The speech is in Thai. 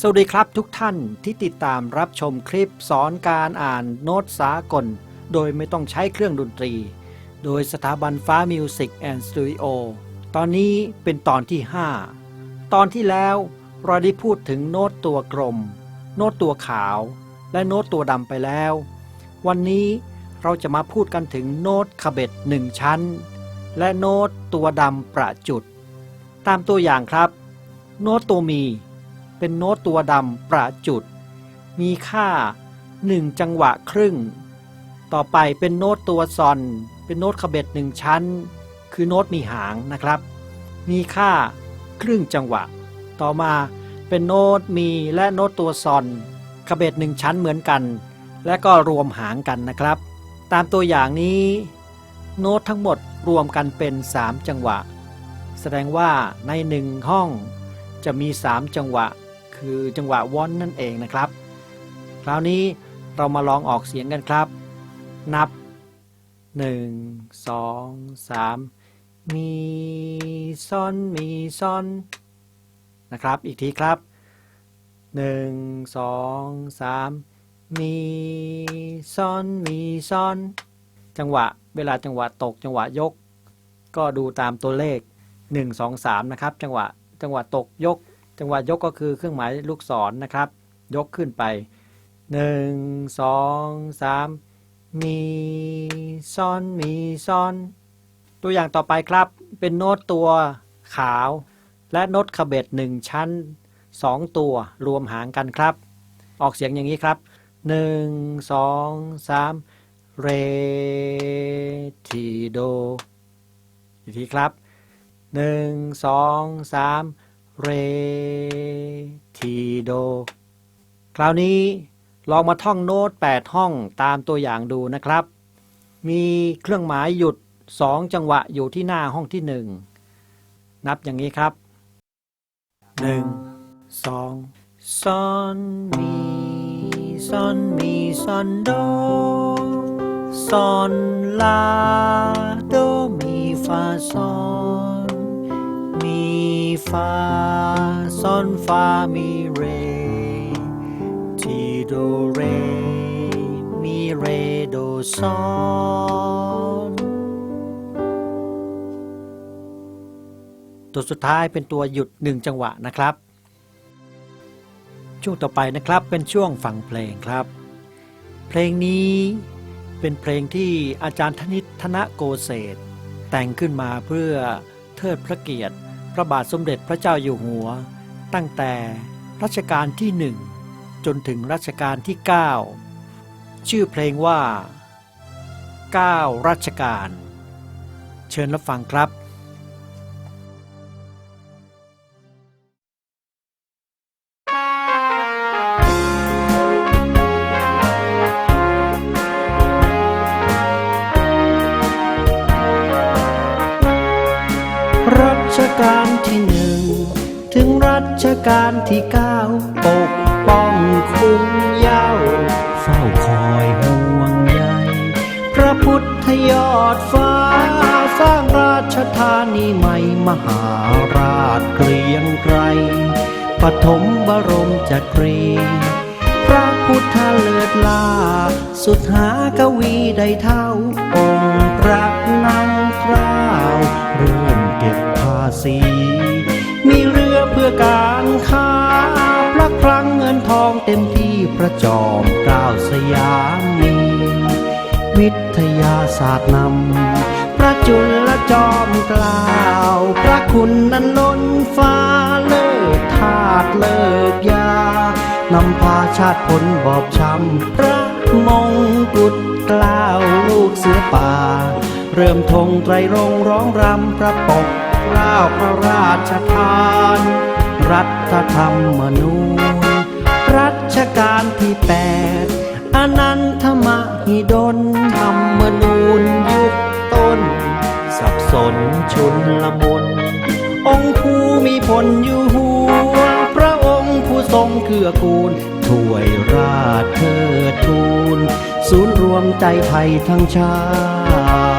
สวัสดีครับทุกท่านที่ติดตามรับชมคลิปสอนการอ่านโน้ตสากล โดยไม่ต้องใช้เครื่องดนตรี โดยสถาบันฟ้ามิวสิกแอนด์สตูดิโอตอนนี้เป็นตอนที่ 5 ตอนที่แล้วเราได้พูดถึงโน้ตตัวกลม โน้ตตัวขาว และโน้ตตัวดำไปแล้ว วันนี้เราจะมาพูดกันถึงโน้ตขบเบ็ดหนึ่งชั้น และโน้ตตัวดำประจุด ตามตัวอย่างครับ โน้ตตัวมี เป็นโน้ตตัวดำประจุด มีค่า 1 จังหวะครึ่ง ต่อไปเป็นโน้ตตัวซอน เป็นโน้ตขบเบ็ดหนึ่งชั้น คือโน้ตมีหางนะครับ มีค่าครึ่งจังหวะ ต่อมาเป็นโน้ตมีและโน้ตตัวซอนขบเบ็ดหนึ่งชั้นเหมือนกัน และก็รวมหางกันนะครับ ตามตัวอย่างนี้ โน้ตทั้งหมดรวมกันเป็น 3 จังหวะ แสดงว่าในหนึ่งห้องจะมี 3 จังหวะ คือจังหวะวอนนั่นเองนะครับ คราวนี้เรามาลองออกเสียงกันครับ นับ 1 2 3 มีซอนมีซอนนะครับ อีกทีครับ 1 2 3 มีซอนมีซอนจังหวะเวลาจังหวะตกจังหวะยก ก็ดูตามตัวเลข 1 2 3 นะครับ จังหวะจังหวะตกยก จังหวะยกก็คือเครื่องหมายลูกศรนนะครับ ยกขึ้นไป1 2 3มีซอนมีซอน ตัวอย่างต่อไปครับ เป็นโน้ตตัวขาว และโน้ตขบเบ็ดหนึ่งชั้น2ตัวรวมหางกันครับ ออกเสียงอย่างนี้ครับ1 2 3เรทีโดอีกทีครับ1 2 3 เรทีโด คราวนี้ลองมาท่องโน้ต 8 ห้องตามตัวอย่างดูนะครับ มีเครื่องหมายหยุด 2 จังหวะอยู่ที่หน้าห้องที่ 1 นับอย่างนี้ครับ 1 2ซอนมีซอนมีซอนโฟาซอนฟาซอนฟามีเร ทีโดเร มีเรโดซอนตัวสุดท้ายเป็นตัวหยุดหนึ่งจังหวะนะครับ ช่วงต่อไปนะครับเป็นช่วงฟังเพลงครับ เพลงนี้เป็นเพลงที่อาจารย์ธนิตธนโกเศษแต่งขึ้นมาเพื่อเทิดพระเกียรติ พระบาทสมเด็จพระเจ้าอยู่หัว ตั้งแต่รัชกาลที่หนึ่งจนถึงรัชกาลที่ 9 ชื่อเพลงว่า 9 รัชกาลเชิญรับฟังครับ ชกาลที่หนึ่ง ถึงรัชกาลที่เก้าปกป้องคุ้มเย้าเฝ้าคอยห่วงใยพระพุทธยอดฟ้า สร้างราชธานีใหม่มหาราชเกรียงไกรปฐมบรมจักรีพระพุทธเลิศลา สุดหากวีได้เท่าองค์พระนั่งเกล้าวเริ่มเก็บภา ษี มีเรือเพื่อการค้าพระคลังเงินทองเต็มที่พระจอมเกล้าสยามมีวิทยาศาสตร์นำพระจุลจอมเกล้าวพระคุณนั้นล้นฟ้าเลิศธาตุเลิกยานำพาชาติผลบอบช้ำพระมงกุฎเกล้าวลูกเสือป่า เริ่มธงไตรรงร้องรำพระปก กล้าวพระราชทาน รัฐธรรมนูญ รัชกาลที่แปดอนันทมหิดลธรรมนูญยุคต้น สับสนชุนละมุน องค์ผู้มีผลอยู่หัว พระองค์ผู้ทรงเกื้อกูลถ้วยราชเทิดทูล ศูนย์รวมใจไทยทั้งชาติ